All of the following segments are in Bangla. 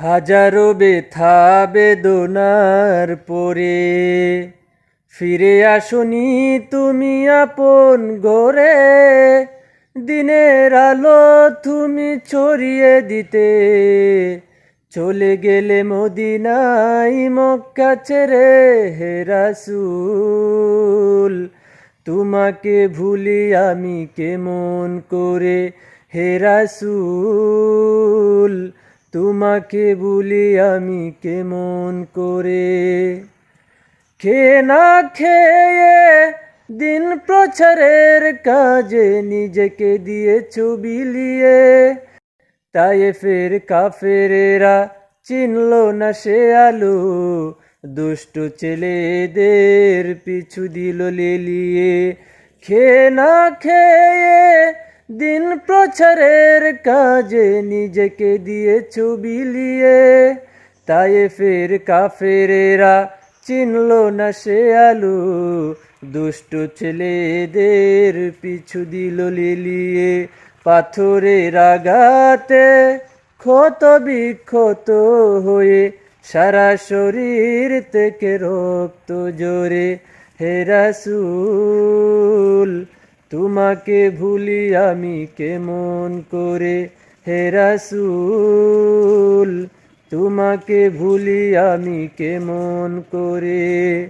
হাজারো বেথা বেদনার পরে ফিরে আসনি তুমি আপন গরে দিনের আলো তুমি ছড়িয়ে দিতে। চলে গেলে মদিনাই মক্কা ছেড়ে হে রাসূল। তোমাকে ভুলি আমি কেমন করে? হে রাসূল তোমাকে বলি আমি কেমন করে? খেয়ে না খেয়ে দিন প্রচারের কাজে নিজেকে দিয়েছ বিলিয়ে তাই ফের কাফেরেরা চিনল না সে আলো। দুষ্ট ছেলেদের পিছু দিল লেলিয়ে খেয়ে না খেয়ে দিন প্রচারের কাজে নিজেকে দিয়েছ বিলিয়ে তাই ফের কাফেরেরা চিনল না সে আলু। দুষ্ট ছেলেদের পিছু দিল লিলিয়ে, পাথরের আঘাতে ক্ষত বিক্ষত হয়ে সারা শরীর থেকে রক্ত জোরে হে রাসূল তোমাকে ভুলি আমি কেমন করে? হে রাসূল, তোমাকে ভুলি আমি কেমন করে?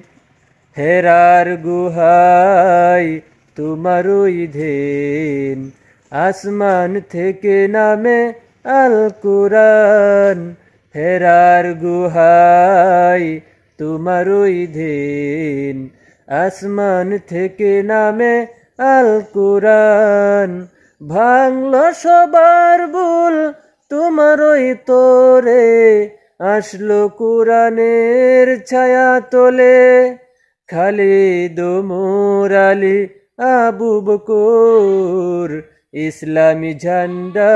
হেরার গুহাই তোমার ধেন আসমান থেকে নামে আল কোরআন হেরার গুহাই তোমার ধেন আসমান থেকে নামে আল কোরআন ভাঙল সবার ভুল, তোমারই তোরে। আসলো কোরআনের ছায়া তোলে। খালিদ মোরালি আবু বকর, ইসলামী ঝান্ডা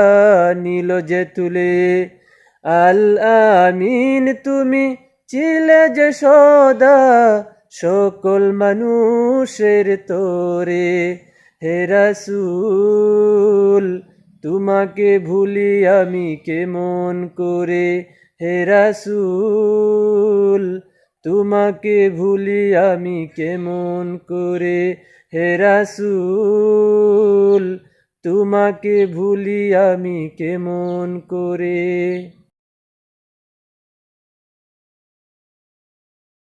নিল যে তুলে। আল আমিন তুমি ছিলে যে সদা সকল মানুষের তোরে, হে রাসূল, তোমাকে ভুলি আমি কেমন করে? হে রাসূল, তোমাকে ভুলি আমি কেমন করে? হে রাসূল, তোমাকে ভুলি আমি কেমন করে?